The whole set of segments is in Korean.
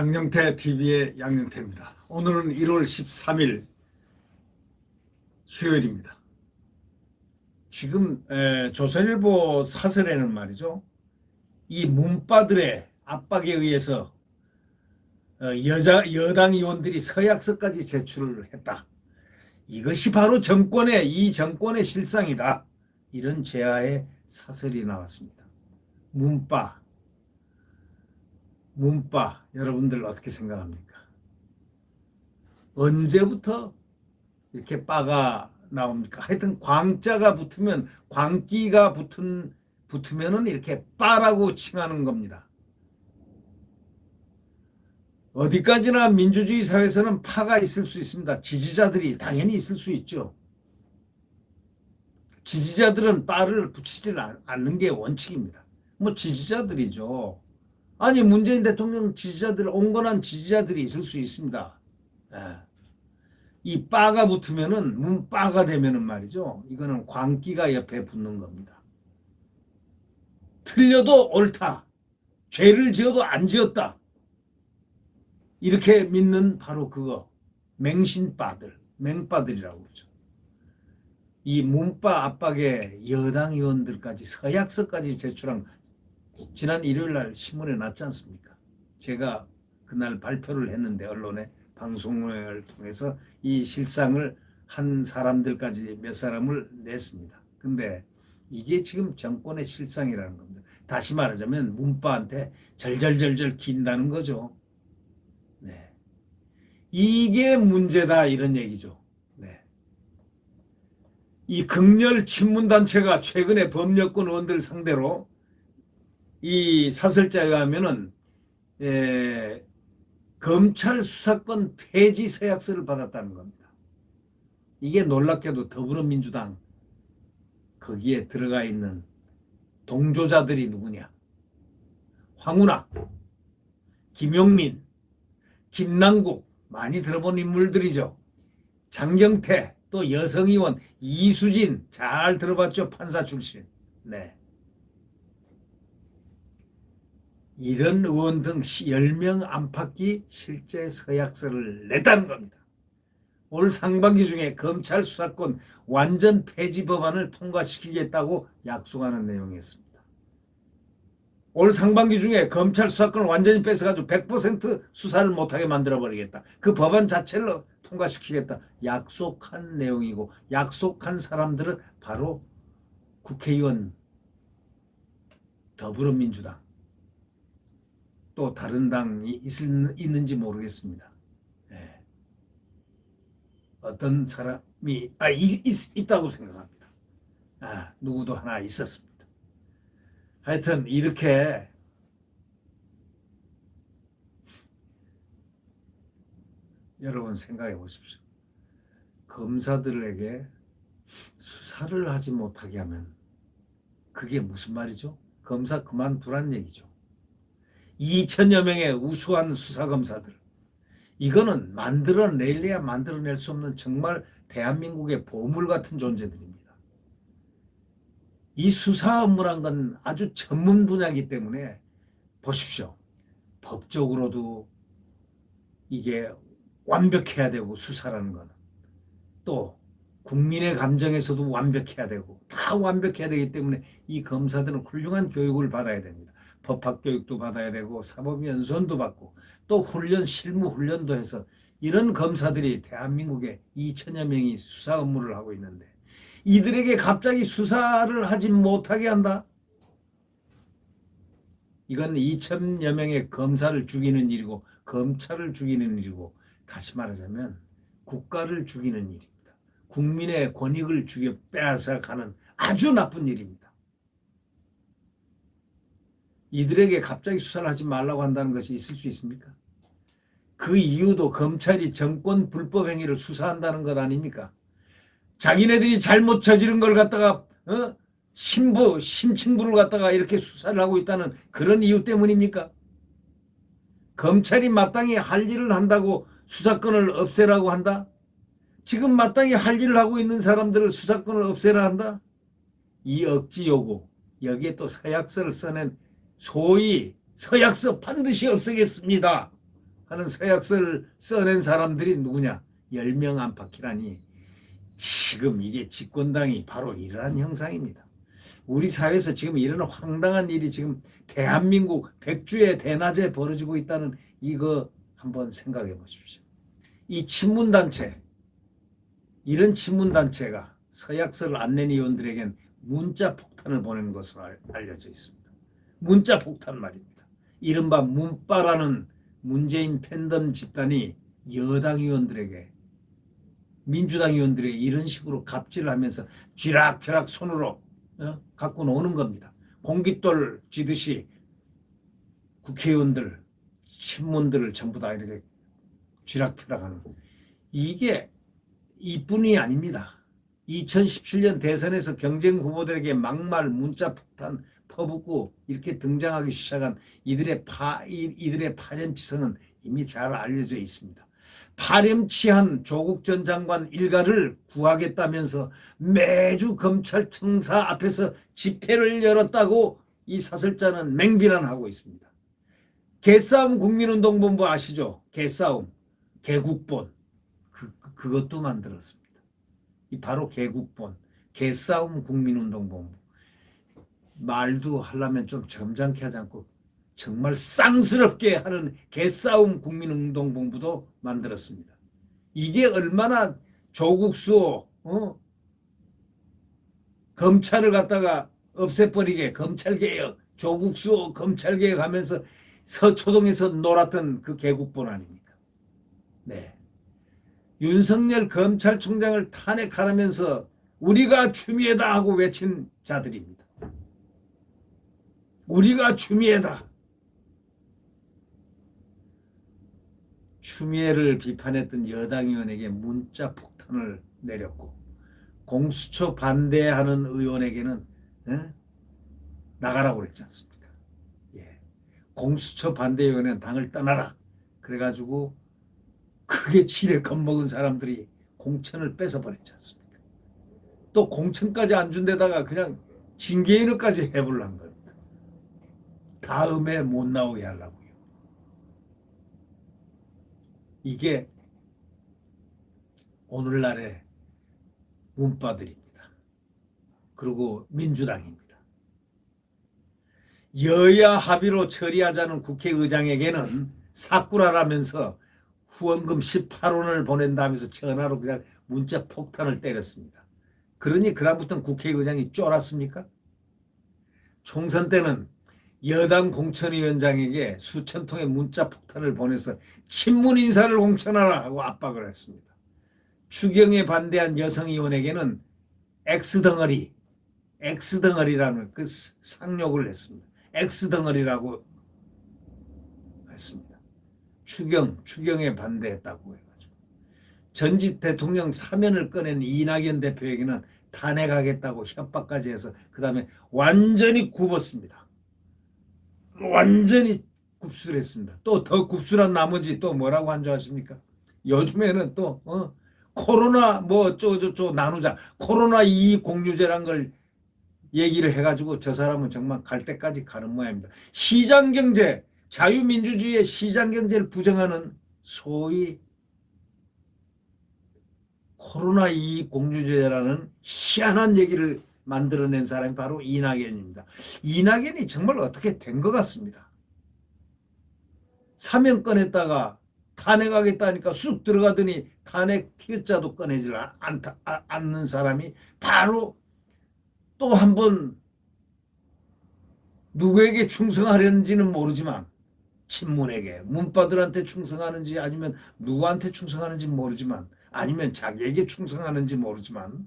양영태 TV의 양영태입니다. 오늘은 1월 13일 수요일입니다. 지금 에, 조선일보 사설에는 말이죠. 이 문바들의 압박에 의해서 어, 여자 여당 의원들이 서약서까지 제출을 했다. 이것이 바로 정권의 이 정권의 실상이다. 이런 제하의 사설이 나왔습니다. 문바 문바 여러분들 어떻게 생각합니까? 언제부터 이렇게 바가 나옵니까? 하여튼 광자가 붙으면 광기가 붙은 붙으면은 이렇게 바라고 칭하는 겁니다. 어디까지나 민주주의 사회에서는 파가 있을 수 있습니다. 지지자들이 당연히 있을 수 있죠. 지지자들은 빠를 붙이지 않는 게 원칙입니다. 뭐 지지자들이죠. 아니 문재인 대통령 지지자들 온건한 지지자들이 있을 수 있습니다. 예. 이 빠가 붙으면은 문 빠가 되면은 말이죠. 이거는 광기가 옆에 붙는 겁니다. 틀려도 옳다. 죄를 지어도 안 지었다. 이렇게 믿는 바로 그거 맹신빠들, 맹빠들이라고 그러죠. 이 문빠 압박에 여당 의원들까지 서약서까지 제출한 지난 일요일 날 신문에 났지 않습니까? 제가 그날 발표를 했는데 언론에 방송을 통해서 이 실상을 한 사람들까지 몇 사람을 냈습니다. 근데 이게 지금 정권의 실상이라는 겁니다. 다시 말하자면 문바한테 절절절절 긴다는 거죠. 네. 이게 문제다 이런 얘기죠. 네. 이 극렬 친문단체가 최근에 법력권 의원들 상대로 이 사설자에 의하면은 에, 검찰 수사권 폐지 서약서를 받았다는 겁니다. 이게 놀랍게도 더불어민주당 거기에 들어가 있는 동조자들이 누구냐? 황운하, 김용민, 김남국 많이 들어본 인물들이죠. 장경태 또 여성의원 이수진 잘 들어봤죠 판사 출신. 네. 이런 의원 등 10명 안팎이 실제 서약서를 냈다는 겁니다. 올 상반기 중에 검찰 수사권 완전 폐지 법안을 통과시키겠다고 약속하는 내용이었습니다. 올 상반기 중에 검찰 수사권을 완전히 뺏어가지고 100% 수사를 못하게 만들어버리겠다. 그 법안 자체를 통과시키겠다. 약속한 내용이고 약속한 사람들은 바로 국회의원 더불어민주당 또 다른 당이 있, 있는지 모르겠습니다. 네. 어떤 사람이 아, 있, 있, 다고 생각합니다. 아, 누구도 하나 있었습니다. 하여튼 이렇게 여러분 생각해 보십시오. 검사들에게 수사를 하지 못하게 하면 그게 무슨 말이죠? 검사 그만두란 얘기죠. 2천여 명의 우수한 수사검사들. 이거는 만들어낼래야 만들어낼 수 없는 정말 대한민국의 보물 같은 존재들입니다. 이 수사 업무란 건 아주 전문 분야이기 때문에 보십시오. 법적으로도 이게 완벽해야 되고 수사라는 거는 또 국민의 감정에서도 완벽해야 되고 다 완벽해야 되기 때문에 이 검사들은 훌륭한 교육을 받아야 됩니다. 법학 교육도 받아야 되고 사법 연수원도 받고 또 훈련 실무 훈련도 해서 이런 검사들이 대한민국에 2천여 명이 수사 업무를 하고 있는데 이들에게 갑자기 수사를 하지 못하게 한다. 이건 2천여 명의 검사를 죽이는 일이고 검찰을 죽이는 일이고 다시 말하자면 국가를 죽이는 일입니다. 국민의 권익을 죽여 빼앗아 가는 아주 나쁜 일입니다. 이들에게 갑자기 수사를 하지 말라고 한다는 것이 있을 수 있습니까? 그 이유도 검찰이 정권 불법 행위를 수사한다는 것 아닙니까? 자기네들이 잘못 저지른 걸 갖다가 어? 신부, 심층부를 갖다가 이렇게 수사를 하고 있다는 그런 이유 때문입니까? 검찰이 마땅히 할 일을 한다고 수사권을 없애라고 한다? 지금 마땅히 할 일을 하고 있는 사람들을 수사권을 없애라 한다? 이 억지 요구, 여기에 또 서약서를 써낸 소위 서약서 반드시 없애겠습니다. 하는 서약서를 써낸 사람들이 누구냐? 10명 안팎이라니 지금 이게 집권당이 바로 이러한 형상입니다. 우리 사회에서 지금 이런 황당한 일이 지금 대한민국 백주의 대낮에 벌어지고 있다는 이거 한번 생각해 보십시오. 이 친문단체, 이런 친문단체가 서약서를 안 낸 의원들에겐 문자 폭탄을 보내는 것으로 알- 알려져 있습니다. 문자 폭탄 말입니다. 이른바 문빠라는 문재인 팬덤 집단이 여당 의원들에게 민주당 의원들에게 이런 식으로 갑질을 하면서 쥐락펴락 손으로 어? 갖고 노는 겁니다. 공깃돌 쥐듯이 국회의원들, 신문들을 전부 다 이렇게 쥐락펴락하는 이게 이뿐이 아닙니다. 2017년 대선에서 경쟁 후보들에게 막말 문자 폭탄 퍼붓고 이렇게 등장하기 시작한 이들의 파 이- 이들의 파렴치성은 이미 잘 알려져 있습니다. 파렴치한 조국 전 장관 일가를 구하겠다면서 매주 검찰 청사 앞에서 집회를 열었다고 이 사설자는 맹비난하고 있습니다. 개싸움 국민운동본부 아시죠? 개싸움, 개국본 그, 그- 그것도 만들었습니다. 이 바로 개국본, 개싸움 국민운동본부 말도 하려면 좀 점잖게 하지 않고 정말 쌍스럽게 하는 개싸움 국민운동본부도 만들었습니다. 이게 얼마나 조국 수호 어? 검찰을 갖다가 없애버리게 검찰개혁 조국 수호 검찰개혁 하면서 서초동에서 놀았던 그 개국본 아닙니까? 네. 윤석열 검찰총장을 탄핵하라면서 우리가 추미애다 하고 외친 자들입니다. 우리가 추미애다. 추미애를 비판했던 여당 의원에게 문자 폭탄을 내렸고 공수처 반대하는 의원에게는 에? 나가라고 그랬지 않습니까? 예. 공수처 반대 의원은 당을 떠나라. 그래가지고 크게 지레 겁먹은 사람들이 공천을 뺏어버렸지 않습니까? 또 공천까지 안 준 데다가 그냥 징계인을까지 해볼란 겁니다. 다음에 못 나오게 하려고요. 이게 오늘날의 문바들입니다. 그리고 민주당입니다. 여야 합의로 처리하자는 국회의장에게는 사꾸라라면서 후원금 18원을 보낸다면서 전화로 그냥 문자 폭탄을 때렸습니다. 그러니 그다음부터는 국회의장이 쫄았습니까? 총선 때는 여당 공천위원장에게 수천 통의 문자 폭탄을 보내서 친문 인사를 공천하라 하고 압박을 했습니다. 추경에 반대한 여성 의원에게는 X덩어리, X덩어리라는 그 상욕을 했습니다. X덩어리라고 했습니다. 추경, 추경에 반대했다고 해가지고. 전직 대통령 사면을 꺼낸 이낙연 대표에게는 탄핵하겠다고 협박까지 해서 그 다음에 완전히 굽었습니다. 완전히 굽술했습니다. 또 더 굽술한 나머지 또 뭐라고 한 줄 아십니까? 요즘에는 또 어, 코로나 뭐 어쩌고저쩌고 나누자 코로나 이익 공유제란 걸 얘기를 해가지고 저 사람은 정말 갈 때까지 가는 모양입니다. 시장 경제 자유민주주의의 시장 경제를 부정하는 소위 코로나 이익 공유제라는 희한한 얘기를 만들어낸 사람이 바로 이낙연입니다. 이낙연이 정말 어떻게 된 것 같습니다. 사면 꺼냈다가 탄핵하겠다니까 쑥 들어가더니 탄핵 티자도 꺼내질 않다, 아- 않는 사람이 바로 또 한 번 누구에게 충성하려는지는 모르지만 친문에게 문바들한테 충성하는지 아니면 누구한테 충성하는지 모르지만 아니면 자기에게 충성하는지 모르지만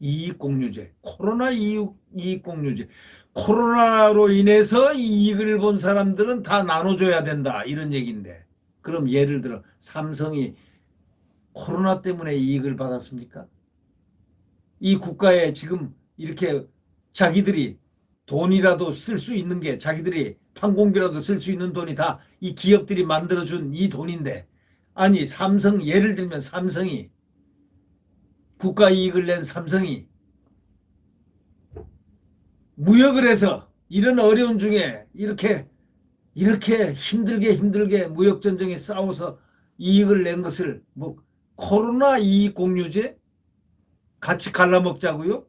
이익공유제 코로나 이익, 이익공유제. 코로나로 인해서 이익을 본 사람들은 다 나눠줘야 된다. 이런 얘기인데. 그럼 예를 들어 삼성이 코로나 때문에 이익을 받았습니까? 이 국가에 지금 이렇게 자기들이 돈이라도 쓸 수 있는 게 자기들이 판공비라도 쓸 수 있는 돈이 다 이 기업들이 만들어준 이 돈인데. 아니 삼성 예를 들면 삼성이 국가 이익을 낸 삼성이 무역을 해서 이런 어려운 중에 이렇게 이렇게 힘들게 힘들게 무역 전쟁에 싸워서 이익을 낸 것을 뭐 코로나 이익 공유제 같이 갈라먹자고요?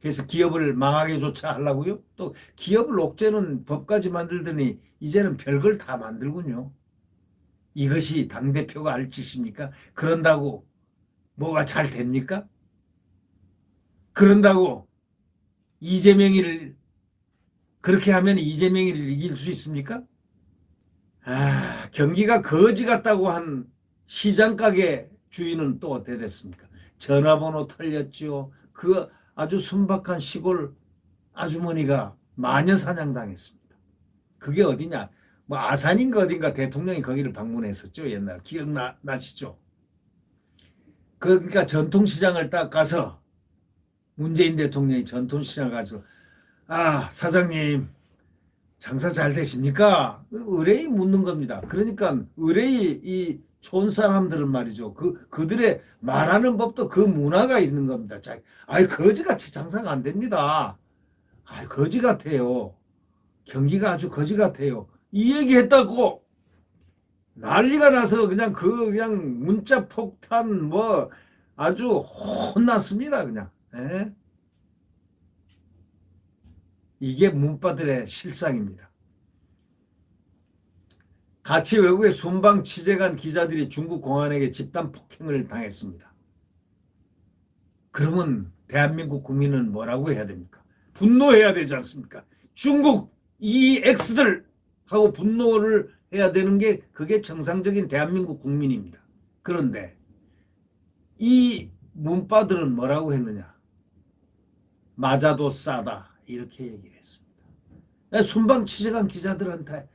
그래서 기업을 망하게 조차 하려고요? 또 기업을 옥죄는 법까지 만들더니 이제는 별걸 다 만들군요. 이것이 당대표가 할 짓입니까? 그런다고 뭐가 잘 됩니까? 그런다고 이재명이를 그렇게 하면 이재명이를 이길 수 있습니까? 아, 경기가 거지 같다고 한 시장 가게 주인은 또 어떻게 됐습니까? 전화번호 털렸지요. 그 아주 순박한 시골 아주머니가 마녀 사냥 당했습니다. 그게 어디냐? 뭐 아산인가 어딘가 대통령이 거기를 방문했었죠. 옛날 기억나 나시죠? 그러니까 전통시장을 딱 가서 문재인 대통령이 전통시장을 가서 아 사장님 장사 잘 되십니까? 의뢰이 묻는 겁니다. 그러니까 의뢰이 이촌 사람들은 말이죠. 그 그들의 말하는 법도 그 문화가 있는 겁니다. 자, 아이 거지같이 장사가 안 됩니다. 아이 거지 같아요. 경기가 아주 거지 같아요. 이 얘기 했다고 난리가 나서 그냥 그 그냥 문자 폭탄 뭐 아주 혼났습니다. 그냥. 예? 이게 문바들의 실상입니다. 같이 외국에 순방 취재 간 기자들이 중국 공안에게 집단 폭행을 당했습니다. 그러면 대한민국 국민은 뭐라고 해야 됩니까? 분노해야 되지 않습니까? 중국 이 X들 하고 분노를 해야 되는 게 그게 정상적인 대한민국 국민입니다. 그런데 이 문바들은 뭐라고 했느냐? 맞아도 싸다 이렇게 얘기를 했습니다. 순방 취재관 기자들한테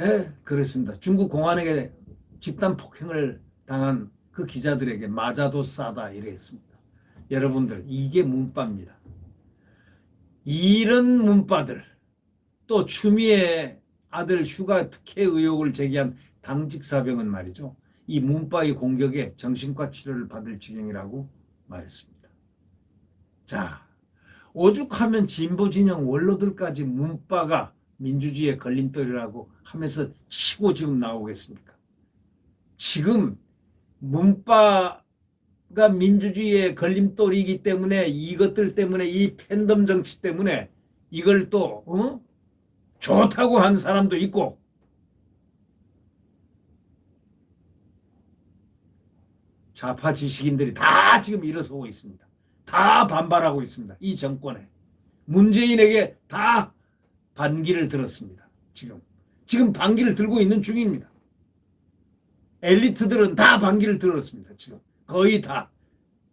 예, 그렇습니다. 중국 공안에게 집단 폭행을 당한 그 기자들에게 맞아도 싸다 이랬습니다. 여러분들 이게 문바입니다. 이런 문바들 또 추미애 아들 휴가 특혜 의혹을 제기한 당직 사병은 말이죠. 이 문바의 공격에 정신과 치료를 받을 지경이라고 말했습니다. 자, 오죽하면 진보 진영 원로들까지 문바가 민주주의의 걸림돌이라고 하면서 치고 지금 나오겠습니까? 지금 문바가 민주주의의 걸림돌이기 때문에 이것들 때문에 이 팬덤 정치 때문에 이걸 또 어? 좋다고 한 사람도 있고 좌파 지식인들이 다 지금 일어서고 있습니다. 다 반발하고 있습니다. 이 정권에 문재인에게 다 반기를 들었습니다. 지금 지금 반기를 들고 있는 중입니다. 엘리트들은 다 반기를 들었습니다. 지금 거의 다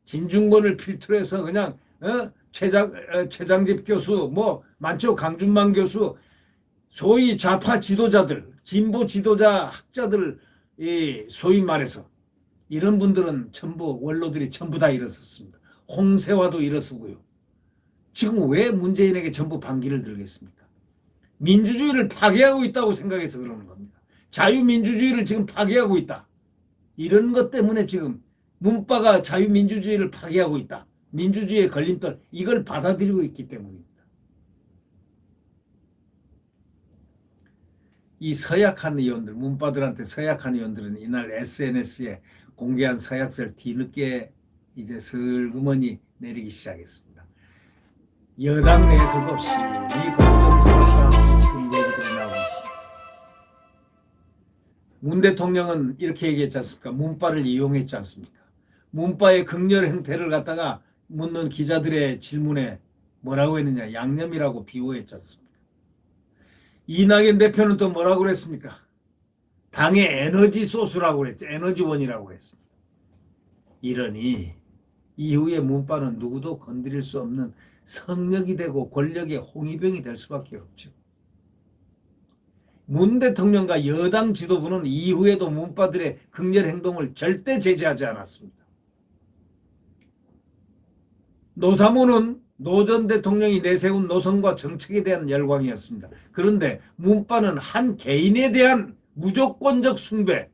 진중권을 필두로 해서 그냥 어? 최장 어, 최장집 교수 뭐 많죠 강준만 교수 소위 좌파 지도자들 진보 지도자 학자들 이 소위 말해서 이런 분들은 전부 원로들이 전부 다 일어섰습니다. 홍세화도 일어서고요. 지금 왜 문재인에게 전부 반기를 들겠습니까? 민주주의를 파괴하고 있다고 생각해서 그러는 겁니다. 자유민주주의를 지금 파괴하고 있다. 이런 것 때문에 지금 문바가 자유민주주의를 파괴하고 있다. 민주주의의 걸림돌 이걸 받아들이고 있기 때문입니다. 이 서약한 의원들, 문바들한테 서약한 의원들은 이날 SNS에 공개한 서약서를 뒤늦게 이제 슬그머니 내리기 시작했습니다. 여당 내에서도 심히 걱정스럽다 지금 얘기들이 나오고 있습니다. 문 대통령은 이렇게 얘기했지 않습니까? 문바를 이용했지 않습니까? 문바의 극렬 행태를 갖다가 묻는 기자들의 질문에 뭐라고 했느냐? 양념이라고 비호했지 않습니까? 이낙연 대표는 또 뭐라고 그랬습니까? 당의 에너지 소스라고 그랬죠. 에너지원이라고 했습니다. 이러니 이후에 문바는 누구도 건드릴 수 없는 성력이 되고 권력의 홍위병이 될 수밖에 없죠. 문 대통령과 여당 지도부는 이후에도 문바들의 극렬 행동을 절대 제재하지 않았습니다. 노사모는 노 전 대통령이 내세운 노선과 정책에 대한 열광이었습니다. 그런데 문바는 한 개인에 대한 무조건적 숭배,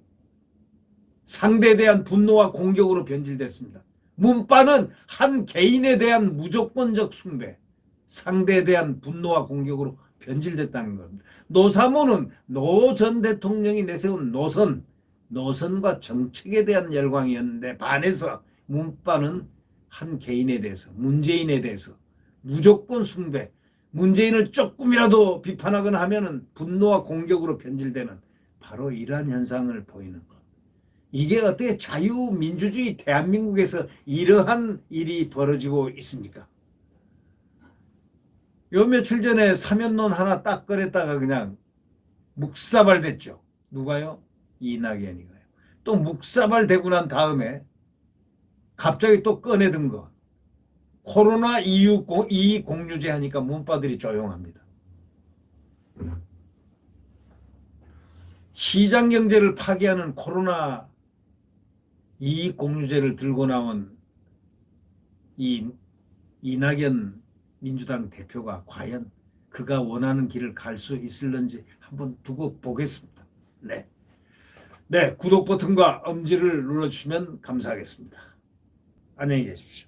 상대에 대한 분노와 공격으로 변질됐습니다. 문바는 한 개인에 대한 무조건적 숭배, 상대에 대한 분노와 공격으로 변질됐다는 겁니다. 노사모는 노 전 대통령이 내세운 노선, 노선과 정책에 대한 열광이었는데 반해서 문파는 한 개인에 대해서, 문재인에 대해서 무조건 숭배, 문재인을 조금이라도 비판하거나 하면은 분노와 공격으로 변질되는 바로 이러한 현상을 보이는 것. 이게 어떻게 자유민주주의 대한민국에서 이러한 일이 벌어지고 있습니까? 요 며칠 전에 사면론 하나 딱 꺼냈다가 그냥 묵사발 됐죠. 누가요? 이낙연이가요. 또 묵사발 되고 난 다음에 갑자기 또 꺼내든 거. 코로나 공- 이익 공유제 하니까 문바들이 조용합니다. 시장 경제를 파괴하는 코로나 이익 공유제를 들고 나온 이 이낙연 민주당 대표가 과연 그가 원하는 길을 갈 수 있을런지 한번 두고 보겠습니다. 네. 네, 구독 버튼과 엄지를 눌러주시면 감사하겠습니다. 안녕히 계십시오.